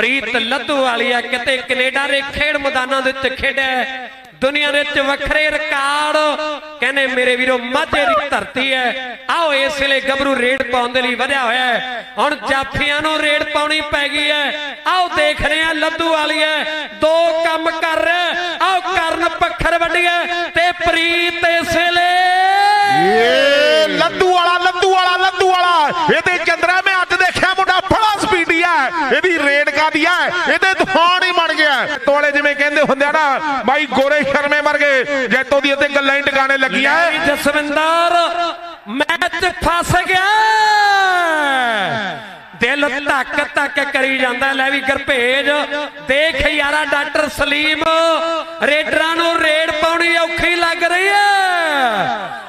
ਪ੍ਰੀਤ ਲੱਧੂ ਵਾਲੀ ਆ, ਕਿਤੇ ਕੈਨੇਡਾ ਦੇ ਖੇਡ ਮੈਦਾਨਾਂ ਦੇ ਵਿੱਚ ਖੇਡਿਆ ਦੁਨੀਆ ਦੇ ਵਿੱਚ ਵੱਖਰੇ ਰਿਕਾਰਡ। ਕਹਿੰਦੇ ਮੇਰੇ ਵੀਰੋ, ਮਾਝੇ ਦੀ ਧਰਤੀ ਹੈ। ਆਓ ਇਸ ਵੇਲੇ ਗੱਭਰੂ ਰੇਡ ਪਾਉਣ ਦੇ ਲਈ ਵਧਿਆ ਹੋਇਆ ਹੈ। ਹੁਣ ਜਾਫੀਆਂ ਨੂੰ ਰੇਡ ਪਾਉਣੀ ਪੈ ਗਈ ਹੈ। ਆਓ ਦੇਖ ਰਹੇ ਹਾਂ, ਲੱਧੂ ਵਾਲੀ ਹੈ। ਦੋ ਕੰਮ ਕਰ ਰਿਹਾ ਆਓ ਕਰਨ ਪੱਖਰ ਵੱਡੀਏ ਤੇ ਪ੍ਰੀਤ ਇਸ ਵੇਲੇ ਏ ਲੱਦੂ ਵਾਲਾ ਲੱਦੂ ਵਾਲਾ ਲੱਦੂ ਵਾਲਾ ਇਹਦੇ ਚੰਦਰਾ ਮੈਂ ਅੱਜ ਦੇਖਿਆ ਮੁੰਡਾ ਬੜਾ ਸਪੀਡੀ ਹੈ ਇਹਦੀ ਰੇਡ ਕਾਦੀ ਹੈ ਇਹਦੇ ਤੂਫਾਨ ਹੀ ਗਿਆ ਤੋਲੇ ਜਿਵੇਂ ਕਹਿੰਦੇ ਹੁੰਦੇ ਆ ਨਾ ਬਾਈ ਗੋਰੇ ਸ਼ਰਮੇ ਵਰਗੇ ਜੈਤੋ ਦੀ ਅਤੇ ਗੱਲਾਂ ਹੀ ਟਿਕਾਣੇ ਲੱਗੀਆਂ। ਜਸਵਿੰਦਰ ਮੈਚ ਫਸ ਗਿਆ। ਦਿਲ ਧੱਕ ਧੱਕ ਕਰੀ ਜਾਂਦਾ ਲੈ ਵੀ ਗਰਭੇਜ। ਦੇਖ ਯਾਰਾ ਡਾਕਟਰ ਸਲੀਮ ਰੇਡਰਾਂ ਨੂੰ ਰੇਡ ਪਾਉਣੀ ਔਖੀ ਲੱਗ ਰਹੀ ਹੈ।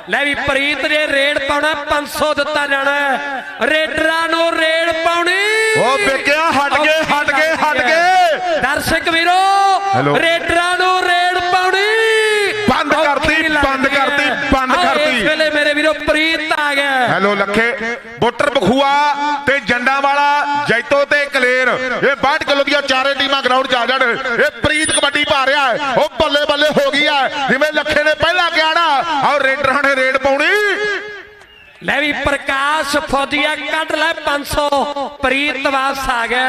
ਲੈ ਵੀ ਪ੍ਰੀਤ ਨੇ ਰੇਡ ਪਾਉਣਾ 500 ਦਿੱਤਾ ਜਾਣਾ। ਰੇਡਰਾਂ ਨੂੰ ਰੇਡ ਪਾਉਣੀ। ਉਹ ਵਿਕਿਆ ਹਟ ਗਏ ਹਟ ਗਏ ਹਟ ਗਏ। ਦਰਸ਼ਕ ਵੀਰੋ ਹੈਲੋ। ਰੇਡਰਾਂ ਨੂੰ ਰੇਡ ਪਾਉਣੀ। ਬੰਦ ਕਰਤੀ, ਬੰਦ। ਕਰਤੀ, ਬੰਦ ਆਓ ਕਰਤੀ। ਇਸ ਵੇਲੇ ਮੇਰੇ ਵੀਰੋ ਪ੍ਰੀਤ ਆ ਗਿਆ। ਹੈਲੋ ਲੱਖੇ। ਬੁੱਟਰ ਬਖੂਆ ਤੇ ਜੰਡਾ ਵਾਲਾ ਜੈਤੋ ਤੇ ਕਲੇਰ। ਇਹ 62 ਕਿਲੋ ਦੀਆਂ ਚਾਰੇ ਟੀਮਾਂ ਗਰਾਊਂਡ 'ਚ ਆ ਜਾਣ। ਇਹ ਪ੍ਰੀਤ ਕਬੱਡੀ ਪਾ ਰਿਹਾ ਹੈ। ਉਹ ਬੱਲੇ ਬੱਲੇ ਹੋ ਗਈ ਹੈ। ਜਿਵੇਂ ਲੱਖੇ ਨੇ ਪਹਿਲਾਂ ਕਿਹਾ ਨਾ ਆਹ ਰੇਡਰਾਂ ਨੇ ਰੇਡ ਪਾਉਣੀ। ਲੈ ਵੀ ਪ੍ਰਕਾਸ਼ ਫੌਜੀਆ ਕੱਢ ਲੈ 500 ਪ੍ਰੀਤ ਵਾਪਸ ਆ ਗਿਆ।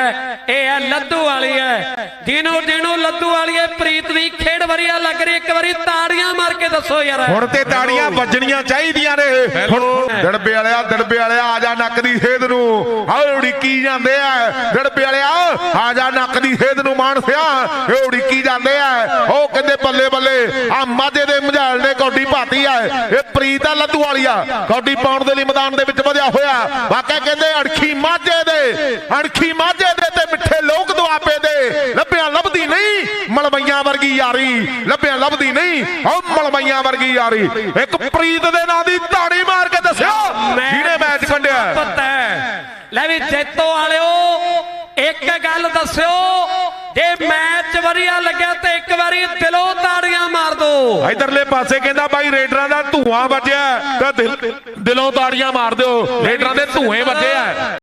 ਇਹ ਹੈ ਲੱਦੂ ਵਾਲੀ ਹੈ। ਦਿਨੋ ਦਿਨੋ ਲੱਦੂ ਵਾਲੀ ਹੈ ਪ੍ਰੀਤ ਦੀ ਖੇਡ ਵਧੀਆ ਲੱਗ ਰਹੀ ਇੱਕ ਵਾਰੀ ਤਾੜੀਆਂ ਮਾਰ ਕੇ ਦੱਸੋ ਯਾਰ। ਹੁਣ ਤੇ ਤਾੜੀਆਂ ਵੱਜਣੀਆਂ ਚਾਹੀਦੀਆਂ ਨੇ। ਹੁਣ ਦੜਬੇ ਵਾਲਿਆ ਦੜਬੇ ਵਾਲਿਆ ਆ ਜਾ ਨੱਕ ਦੀ ਸੇਧ ਨੂੰ। ਆਹ ਜਾਂਦੇ ਆ। ਦੜਬੇ ਵਾਲਿਆ, ਆ ਜਾ ਨੱਕ ਦੀ ਸੇਧ ਨੂੰ ਮਾਨਸਿਆ ਇਹ ਉੜੀਕੀ ਜਾਂਦੇ ਆ। ਉਹ ਕਹਿੰਦੇ ਬੱਲੇ ਬੱਲੇ, ਆ ਮਾਝੇ ਦੇ ਮਝਾਲ ਨੇ ਕੌਡੀ ਪਾਤੀ ਆ। ਇਹ ਪ੍ਰੀਤ ਆ ਲੱਦੂ ਵਾਲੀਆ ਕੌਡੀ ਪਾਉਣ ਦੇ ਲਈ ਮੈਦਾਨ ਦੇ ਵਿੱਚ ਵਧਿਆ ਹੋਇਆ। ਵਾਕਿਆ ਕਹਿੰਦੇ ਅਣਖੀ ਮਾਝੇ ਦੇ, ਅਣਖੀ ਮਾਝੇ ਦੇ ਤੇ ਮਿੱਠੇ ਲੋਕ ਦੁਆਬੇ ਦੇ। ਲੱਭਿਆ ਲੱਭਦੀ ਨਹੀਂ ਮਲਵਈਆਂ ਵਰਗੀ ਯਾਰੀ। ਲੱਭਿਆ ਲੱਭਦੀ ਨਹੀਂ, ਉਹ ਮਲਵਈਆਂ ਵਰਗੀ ਯਾਰੀ। ਇੱਕ ਪ੍ਰੀਤ ਦੇ ਨਾਂ ਦੀ ਤਾੜੀ ਮਾਰ ਕੇ ਦੱਸਿਆ ਜਿਹਨੇ ਮੈਚ ਕੱਢਿਆ ਪਤਾ ਹੈ ਲੈ ਵੀ ਜੈਤੋ ਵਾਲਿਓ, ਇੱਕ ਗੱਲ ਦੱਸਿਓ, ਜੇ ਮੈਚ ਵਧੀਆ ਲੱਗਿਆ ਤੇ ਇੱਕ ਵਾਰੀ ਦਿਲੋਂ ਤਾੜੀਆਂ ਮਾਰ ਦਿਓ ਇਧਰਲੇ ਪਾਸੇ ਕਹਿੰਦਾ ਬਾਈ ਰੇਡਰਾਂ ਦਾ ਧੂਆਂ ਵੱਜਿਆ, ਤਾਂ ਦਿਲੋਂ ਤਾੜੀਆਂ ਮਾਰ ਦਿਓ। ਰੇਡਰਾਂ ਦੇ ਧੂਏ ਵੱਜੇ ਆ।